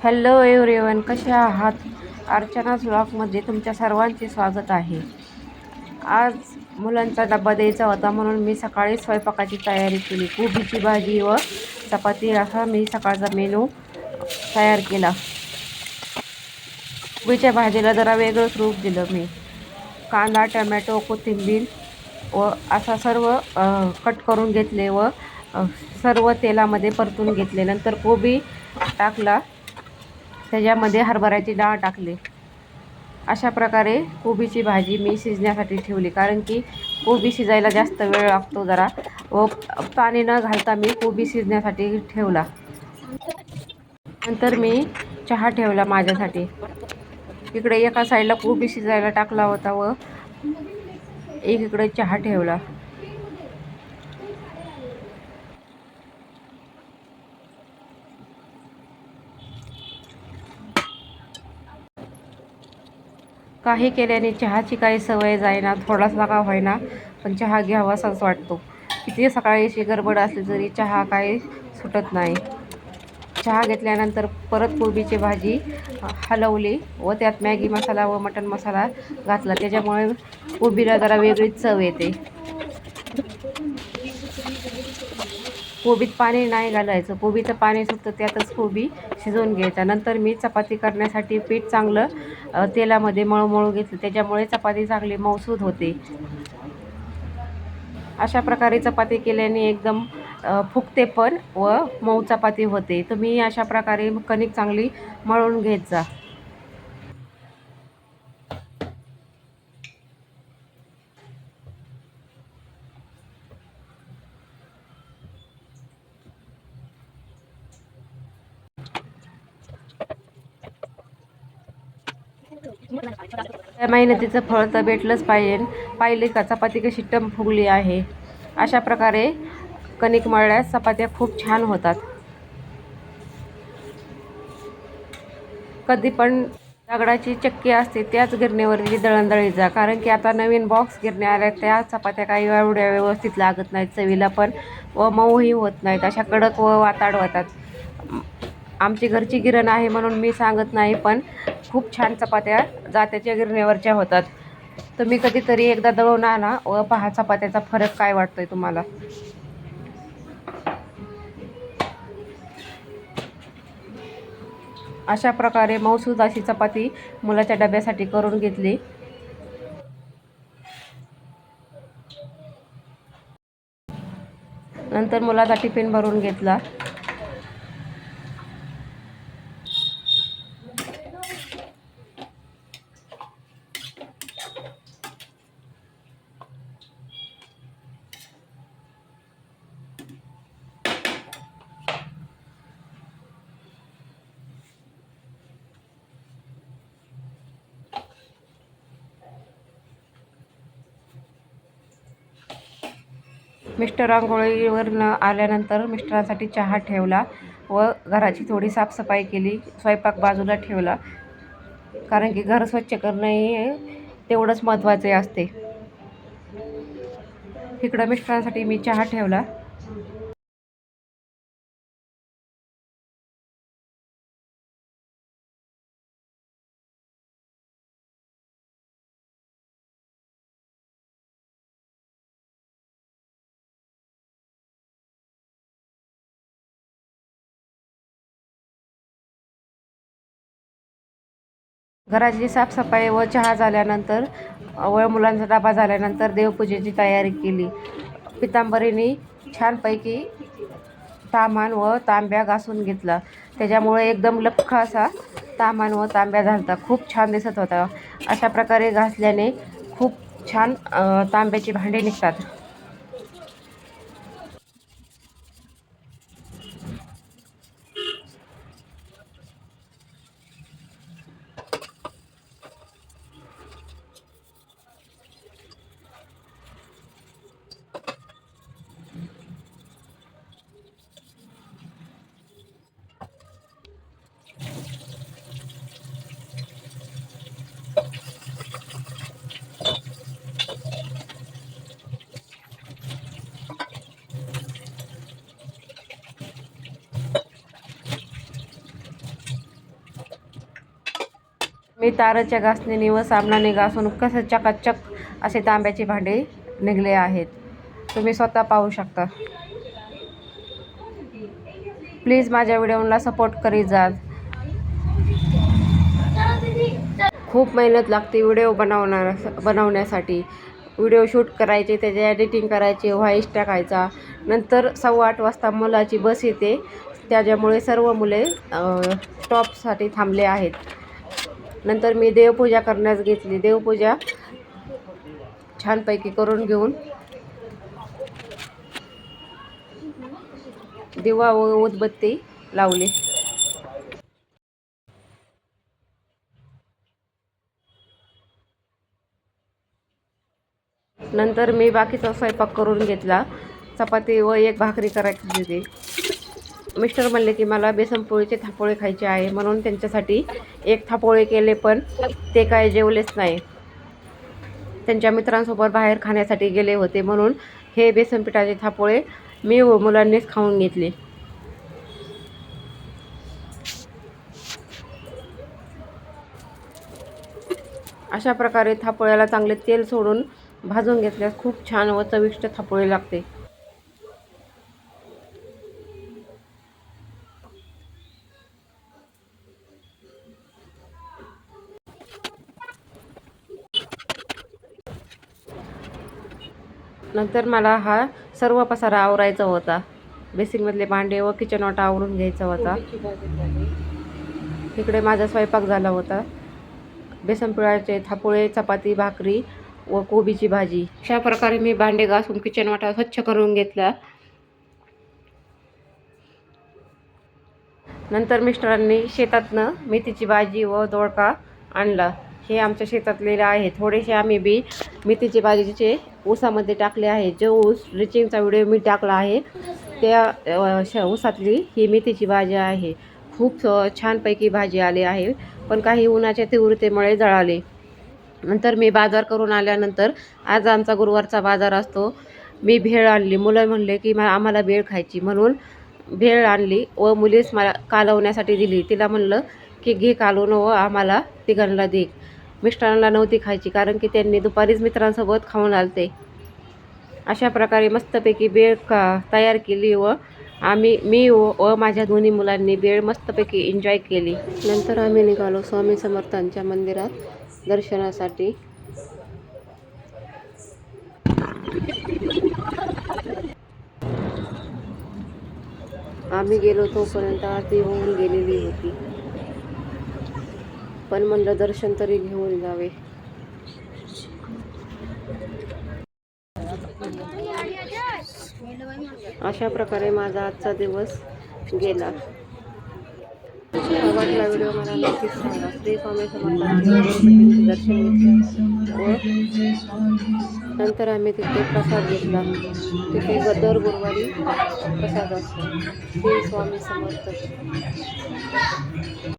Hello everyone कसे आहात? अर्चनाच ब्लॉगमध्ये तुमच्या सर्वांचे स्वागत आहे. आज मुलांचा डबा द्यायचा होता म्हणून मी सकाळी स्वयंपाकाची तयारी केली. कोबीची भाजी व चपाती असा मी सकाळचा मेनू तयार केला. कोबीच्या भाजीला जरा वेगळंच रूप दिलं मी. कांदा टमॅटो कोथिंबीर व असा सर्व कट करून घेतले व सर्व तेलामध्ये परतून घेतले. नंतर कोबी टाकला. त्याच्यामध्ये हरभऱ्याची डाळ टाकली. अशा प्रकारे कोबीची भाजी मी शिजण्यासाठी ठेवली. कारण की कोबी शिजायला जास्त वेळ लागतो जरा व पाणी न घालता मी कोबी शिजण्यासाठी ठेवला. नंतर मी चहा ठेवला माझ्यासाठी. इकडे एका साईडला कोबी शिजायला टाकला होता व एक इकडे चहा ठेवला. काही केल्याने चहाची काही सवय जाईना थोडासा का होईना पण चहा घ्यावासाच वाटतो. किती सकाळी अशी गडबड असली तरी चहा काही सुटत नाही. चहा घेतल्यानंतर परत कोबीची भाजी हलवली व त्यात मॅगी मसाला व मटण मसाला घातला. त्याच्यामुळे कोबीला जरा वेगळीच चव येते. कोबीत पाणी नाही घालायचं. कोबीचं पाणी सुटतं त्यातच कोबी शिजवून घ्यायचा. नंतर मी चपाती करण्यासाठी पीठ चांगलं तेलामध्ये मळूमळू घेतलं. त्याच्यामुळे चपाती चांगली मऊसूद होते. अशा प्रकारे चपाती केल्याने एकदम फुकते फुगते पण व मऊ चपाती होते. तुम्ही अशा प्रकारे कणिक चांगली मळून घेत जा. त्या मेहनतीचं फळ तर भेटलंच पाहिजे. पाहिले का चपाती कशी टम फुगली आहे. अशा प्रकारे कणिक मळल्यास चपात्या खूप छान होतात. कधी पण दगडाची चक्की असते त्याच गिरणीवरती दळणदळी जा. कारण की आता नवीन बॉक्स गिरण्या आल्या त्या चपात्या काही एवढ्या व्यवस्थित लागत नाहीत चवीला पण व मऊही होत नाहीत. अशा कडक व वाताड होतात. आमची घरची गिरण आहे म्हणून मी सांगत नाही पण खूप छान चपात्या जात्याच्या गिरणीवरच्या होतात. तुम्ही कधीतरी एकदा दळून आणा व पहा चपात्याचा फरक काय वाटतोय तुम्हाला. अशा प्रकारे मौसूद अशी चपाती मुलाच्या डब्यासाठी करून घेतली. नंतर मुलाचा टिफिन भरून घेतला. मिस्टर आंघोळीवरनं आल्यानंतर मिस्टरांसाठी चहा ठेवला व घराची थोडी साफसफाई केली स्वयंपाक बाजूला ठेवला. कारण की घर स्वच्छ करणं हे तेवढंच महत्त्वाचे असते. इकडं मिस्टरांसाठी मी चहा ठेवला. घराची साफसफाई व चहा झाल्यानंतर व मुलांचा डबा झाल्यानंतर देवपूजेची तयारी केली. पितांबरीने छानपैकी तामान व तांब्या घासून घेतला. त्याच्यामुळे एकदम लख्ख असा तामान व तांब्या झालता. खूप छान दिसत होता. अशा प्रकारे घासल्याने खूप छान तांब्याची भांडी निघतात. मी ताराच्या घासणीने व साबणाने घासून कसं चकाचक असे तांब्याचे भांडे निघले आहेत. तुम्ही स्वतः पाहू शकता. प्लीज माझ्या व्हिडिओला सपोर्ट करीत जा. खूप मेहनत लागते व्हिडिओ बनवणार बनवण्यासाठी. व्हिडिओ शूट करायचे त्याचे एडिटिंग करायचे व्हॉईस टाकायचा नंतर सव्वा आठ वाजता मुलाची बस येते. त्याच्यामुळे सर्व मुले स्टॉपसाठी थांबले आहेत. नंतर मी देवपूजा करण्यास घेतली. देवपूजा छानपैकी करून घेऊन दिवा व उदबत्ती लावली. नंतर मी बाकीचा स्वयंपाक करून घेतला. चपाती व एक भाकरी करायची होती. मिस्टर म्हणले की मला बेसनपोळीचे थापोळे खायचे आहे म्हणून त्यांच्यासाठी एक थापोळे केले पण ते काय जेवलेच नाही. त्यांच्या मित्रांसोबत बाहेर खाण्यासाठी गेले होते म्हणून हे बेसन पिठाचे थापोळे मी व मुलांनीच खाऊन घेतले. अशा प्रकारे थापोळ्याला चांगले तेल सोडून भाजून घेतल्यास खूप छान व चविष्ट थापोळे लागते. नंतर मला हा सर्व पसारा आवरायचा होता. बेसिंगमधले भांडे व किचन वाटा आवरून घ्यायचा होता. इकडे माझा स्वयंपाक झाला होता. बेसन पिळाचे थापोळे चपाती भाकरी व कोबीची भाजी. अशा प्रकारे मी भांडे घासून किचन वाटा स्वच्छ करून घेतला. नंतर मिस्टरांनी शेतातनं मेथीची भाजी व दोडका आणला. हे आमच्या शेतातलेले आहे. थोडेसे आम्ही बी मेथीची भाजीचे ऊसामध्ये टाकले आहे. जो ऊस रिचिंगचा व्हिडिओ मी टाकला आहे त्या श ऊसातली ही मेथीची भाजी आहे. खूप छानपैकी भाजी आली आहे. पण काही उन्हाच्या तीव्रतेमुळे जळाले. नंतर मी बाजार करून आल्यानंतर आज आमचा गुरुवारचा बाजार असतो. मी भेळ आणली. मुलं म्हणले की मा आम्हाला भेळ खायची. म्हणून भेळ आणली व मुलीच मला कालवण्यासाठी दिली. तिला म्हणलं की घे कालवून व आम्हाला तिघांना दे. मिस्टरांना नव्हती खायची कारण की त्यांनी दुपारीच मित्रांसोबत खाऊन आलते. अशा प्रकारे मस्तपैकी बेळ का तयार केली व आम्ही मी व व माझ्या दोन्ही मुलांनी बेळ मस्तपैकी एन्जॉय केली. नंतर आम्ही निघालो स्वामी समर्थांच्या मंदिरात दर्शनासाठी. आम्ही गेलो तोपर्यंत आरती होऊन गेलेली होती. पण म्हणलं दर्शन तरी घेऊन जावे. अशा प्रकारे माझा आजचा दिवस गेला. आवडला व्हिडिओ मला नक्कीच सांगा. श्री स्वामी समर्थांचे दर्शन घेतले व नंतर आम्ही तिथे प्रसाद घेतला. तिथे ग- दर गुरुवारी प्रसाद असतो. श्री स्वामी समर्थ.